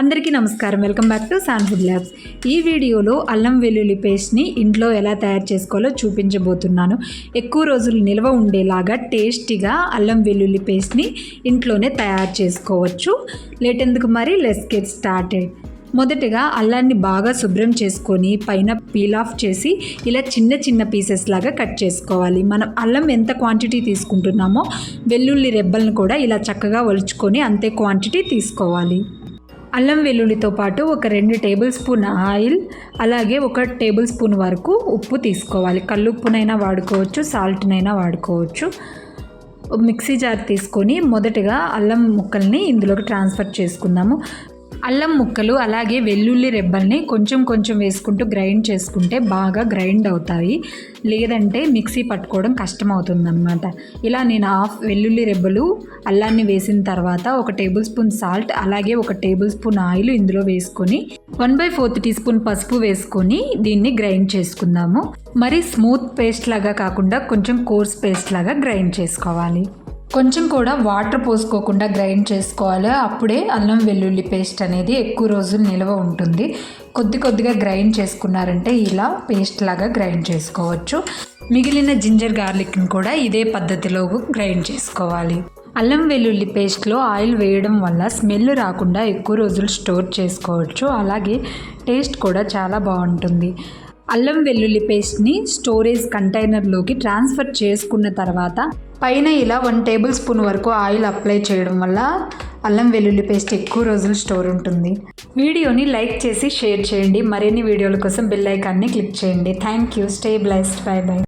అందరికీ నమస్కారం. Welcome back to San food labs ఈ వీడియోలో అల్లం వెల్లుల్లి పేస్ట్ని ఇంట్లో ఎలా తయారు చేసుకోవాలో చూపించబోతున్నాను. ఎక్కువ రోజులు నిల్వ ఉండేలాగా టేస్టీగా అల్లం వెల్లుల్లి పేస్ట్ని ఇంట్లోనే తయారు చేసుకోవచ్చు. లేటెందుకు మరి? లెస్ గెట్ స్టార్టెడ్ మొదటగా అల్లాన్ని బాగా శుభ్రం చేసుకొని పైన పీల్ ఆఫ్ చేసి ఇలా చిన్న చిన్న పీసెస్ లాగా కట్ చేసుకోవాలి. మనం అల్లం ఎంత క్వాంటిటీ తీసుకుంటున్నామో వెల్లుల్లి రెబ్బలను కూడా ఇలా చక్కగా ఒలుచుకొని అంతే క్వాంటిటీ తీసుకోవాలి. అల్లం వెల్లుల్లితో పాటు ఒక రెండు టేబుల్ స్పూన్ ఆయిల్ అలాగే ఒక టేబుల్ స్పూన్ వరకు ఉప్పు తీసుకోవాలి. కల్లుప్పునైనా వాడుకోవచ్చు సాల్ట్నైనా వాడుకోవచ్చు. మిక్సీ జార్ తీసుకొని మొదటగా అల్లం ముక్కల్ని ఇందులోకి ట్రాన్స్ఫర్ చేసుకుందాము. అల్లం ముక్కలు అలాగే వెల్లుల్లి రెబ్బల్ని కొంచెం కొంచెం వేసుకుంటూ గ్రైండ్ చేసుకుంటే బాగా గ్రైండ్ అవుతాయి. లేదంటే మిక్సీ పట్టుకోవడం కష్టమవుతుందన్నమాట. ఇలా నేను హాఫ్ వెల్లుల్లి రెబ్బలు అల్లాన్ని వేసిన తర్వాత ఒక టేబుల్ స్పూన్ సాల్ట్ అలాగే ఒక టేబుల్ స్పూన్ ఆయిల్ ఇందులో వేసుకొని one by fourth teaspoon పసుపు వేసుకొని దీన్ని గ్రైండ్ చేసుకుందాము. మరి స్మూత్ పేస్ట్ లాగా కాకుండా కొంచెం కోర్స్ పేస్ట్ లాగా గ్రైండ్ చేసుకోవాలి. కొంచెం కూడా వాటర్ పోసుకోకుండా గ్రైండ్ చేసుకోవాలి. అప్పుడే అల్లం వెల్లుల్లి పేస్ట్ అనేది ఎక్కువ రోజులు నిల్వ ఉంటుంది. కొద్ది కొద్దిగా గ్రైండ్ చేసుకున్నారంటే ఇలా పేస్ట్ లాగా గ్రైండ్ చేసుకోవచ్చు. మిగిలిన జింజర్ గార్లిక్ని కూడా ఇదే పద్ధతిలో గ్రైండ్ చేసుకోవాలి. అల్లం వెల్లుల్లి పేస్ట్లో ఆయిల్ వేయడం వల్ల స్మెల్ రాకుండా ఎక్కువ రోజులు స్టోర్ చేసుకోవచ్చు. అలాగే టేస్ట్ కూడా చాలా బాగుంటుంది. అల్లం వెల్లుల్లి పేస్ట్ని స్టోరేజ్ కంటైనర్లోకి ట్రాన్స్ఫర్ చేసుకున్న తర్వాత పైన ఇలా వన్ టేబుల్ స్పూన్ వరకు ఆయిల్ అప్లై చేయడం వల్ల అల్లం వెల్లుల్లి పేస్ట్ ఎక్కువ రోజులు స్టోర్ ఉంటుంది. వీడియోని లైక్ చేసి షేర్ చేయండి. మరిన్ని వీడియోల కోసం బెల్ ఐకాన్ని క్లిక్ చేయండి. Thank you. Stay blessed. Bye bye.